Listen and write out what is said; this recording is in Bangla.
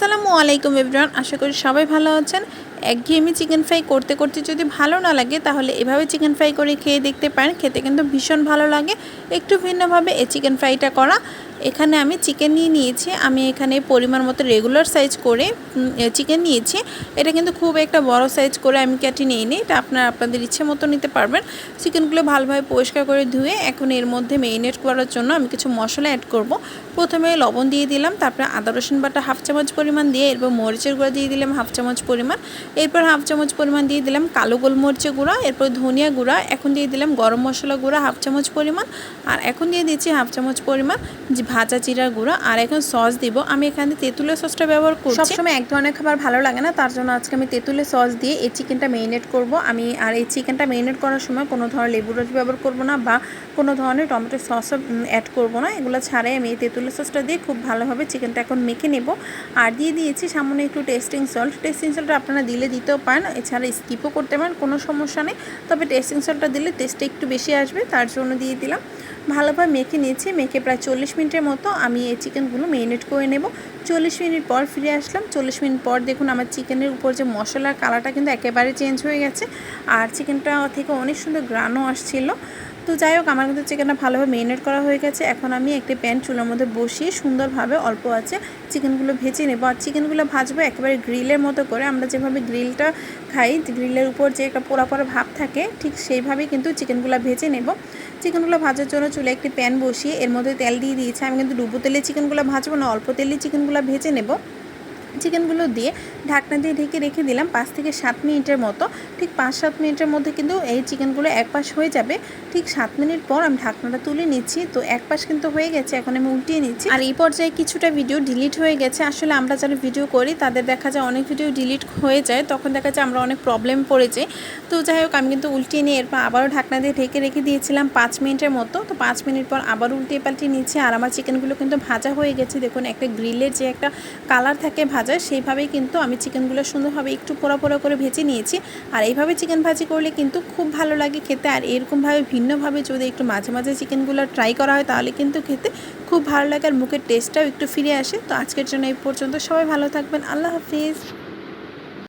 আসসালামু আলাইকুম এভরিওয়ান, আশা করি সবাই ভালো আছেন। একঘেয়েমি চিকেন ফ্রাই করতে করতে যদি ভালো না লাগে, তাহলে এভাবে চিকেন ফ্রাই করে খেয়ে দেখতে পারেন। খেতে কিন্তু ভীষণ ভালো লাগে। একটু ভিন্নভাবে এই চিকেন ফ্রাইটা করা। এখানে আমি চিকেন নিয়ে নিয়েছি। আমি এখানে পরিমাণ মতো রেগুলার সাইজ করে চিকেন নিয়েছি। এটা কিন্তু খুব একটা বড় সাইজ করে আমি কেটে নিয়ে নিই, এটা আপনার আপনাদের ইচ্ছে মতো নিতে পারবেন। চিকেনগুলো ভালোভাবে পরিষ্কার করে ধুয়ে এখন এর মধ্যে মেরিনেট করার জন্য আমি কিছু মশলা অ্যাড করব। প্রথমে লবণ দিয়ে দিলাম, তারপরে আদা, রসুন বাটা হাফ চামচ পরিমাণ দিয়ে, এরপর মরিচের গুঁড়া দিয়ে দিলাম হাফ চামচ পরিমাণ। এরপর হাফ চামচ পরিমাণ দিয়ে দিলাম কালো গোলমরিচের গুঁড়া, এরপর ধনিয়া গুঁড়া, এখন দিয়ে দিলাম গরম মশলা গুঁড়া হাফ চামচ পরিমাণ। আর এখন দিয়ে দিচ্ছি হাফ চামচ পরিমাণ ভাজা জিরার গুঁড়ো আর এখন সস দিব। আমি এখানে তেঁতুলের সসটা ব্যবহার করছি। সবসময় এক ধরনের খাবার ভালো লাগে না, তার জন্য আজকে আমি তেঁতুলের সস দিয়ে এই চিকেনটা মেরিনেট করব। আমি আর এই চিকেনটা মেরিনেট করার সময় কোনো ধরনের লেবুর রস ব্যবহার করব না বা কোনো ধরনের টমেটো সসও অ্যাড করব না। এগুলো ছাড়াই আমি এই তেঁতুলের সসটা দিয়ে খুব ভালোভাবে চিকেনটা এখন মেখে নেব। আর দিয়ে দিয়েছি সামনে একটু টেস্টিং সল্ট টেস্টিং সল্টটা আপনারা দিলে দিতেও পারেন, এছাড়া স্কিপও করতে পারেন, কোনো সমস্যা নেই। তবে টেস্টিং সল্টটা দিলে টেস্টটা একটু বেশি আসবে, তার জন্য দিয়ে দিলাম। ভালোভাবে মেখে নিয়েছি। মেখে প্রায় চল্লিশ মিনিটের মতো আমি এই চিকেনগুলো মেরিনেট করে নেব। চল্লিশ মিনিট পর ফিরে আসলাম। চল্লিশ মিনিট পর দেখুন আমার চিকেনের উপর যে মশলার কালারটা কিন্তু একেবারে চেঞ্জ হয়ে গেছে। আর চিকেনটা থেকে অনেক সুন্দর গ্রানও আসছিল। তো যাই হোক, আমার কিন্তু চিকেনটা ভালোভাবে মেরিনেট করা হয়ে গেছে। এখন আমি একটি প্যান চুলার মধ্যে বসিয়ে সুন্দরভাবে অল্প আছে চিকেনগুলো ভেজে নেব। আর চিকেনগুলো ভাজবো একেবারে গ্রিলের মতো করে। আমরা যেভাবে গ্রিলটা খাই গ্রিলের উপর যে একটা পোড়া পোড়া ভাব থাকে, ঠিক সেইভাবেই কিন্তু চিকেনগুলো ভেজে নেব। চিকেনগুলো ভাজার জন্য চুলে একটি প্যান বসিয়ে এর মধ্যে তেল দিয়ে দিয়েছি। আমি কিন্তু ডুবো তেলে চিকেনগুলো ভাজবো না, অল্প তেলে চিকেনগুলো ভেজে নেব। চিকেনগুলো দিয়ে ঢাকনা দিয়ে ঢেকে রেখে দিলাম পাঁচ থেকে সাত মিনিটের মতো। ঠিক পাঁচ সাত মিনিটের মধ্যে কিন্তু এই চিকেনগুলো এক পাশ হয়ে যাবে। ঠিক সাত মিনিট পর আমি ঢাকনাটা তুলে নিচ্ছি। তো এক পাশ কিন্তু হয়ে গেছে, এখন আমি উল্টিয়ে নিচ্ছি। আর এই পর্যায়ে কিছুটা ভিডিও ডিলিট হয়ে গেছে। আসলে আমরা যারা ভিডিও করি, তাদের দেখা যায় অনেক ভিডিও ডিলিট হয়ে যায়। তখন দেখা যায় আমরা অনেক প্রবলেম পড়ে যাই তো যাই হোক, আমি কিন্তু উল্টিয়ে নিয়ে এরপর আবারও ঢাকনা দিয়ে ঢেকে রেখে দিয়েছিলাম পাঁচ মিনিটের মতো। তো পাঁচ মিনিট পর আবার উল্টিয়ে পাল্টিয়ে নিচ্ছি। আর আমার চিকেনগুলো কিন্তু ভাজা হয়ে গেছে। দেখুন, একটা গ্রিলের যে একটা কালার থাকে ভাজা সেইভাবেই কিন্তু আমি চিকেনগুলো সুন্দরভাবে একটু পোড়া পোড়া করে ভেজে নিয়েছি। আর এইভাবে চিকেন ভাজি করলে কিন্তু খুব ভালো লাগে খেতে। আর এরকমভাবে ভিন্নভাবে যদি একটু মাঝে মাঝে চিকেনগুলো ট্রাই করা হয় তাহলে কিন্তু খেতে খুব ভালো লাগে আর মুখের টেস্টটাও একটু ফিরে আসে। তো আজকের জন্য এই পর্যন্ত। সবাই ভালো থাকবেন। আল্লাহ হাফিজ।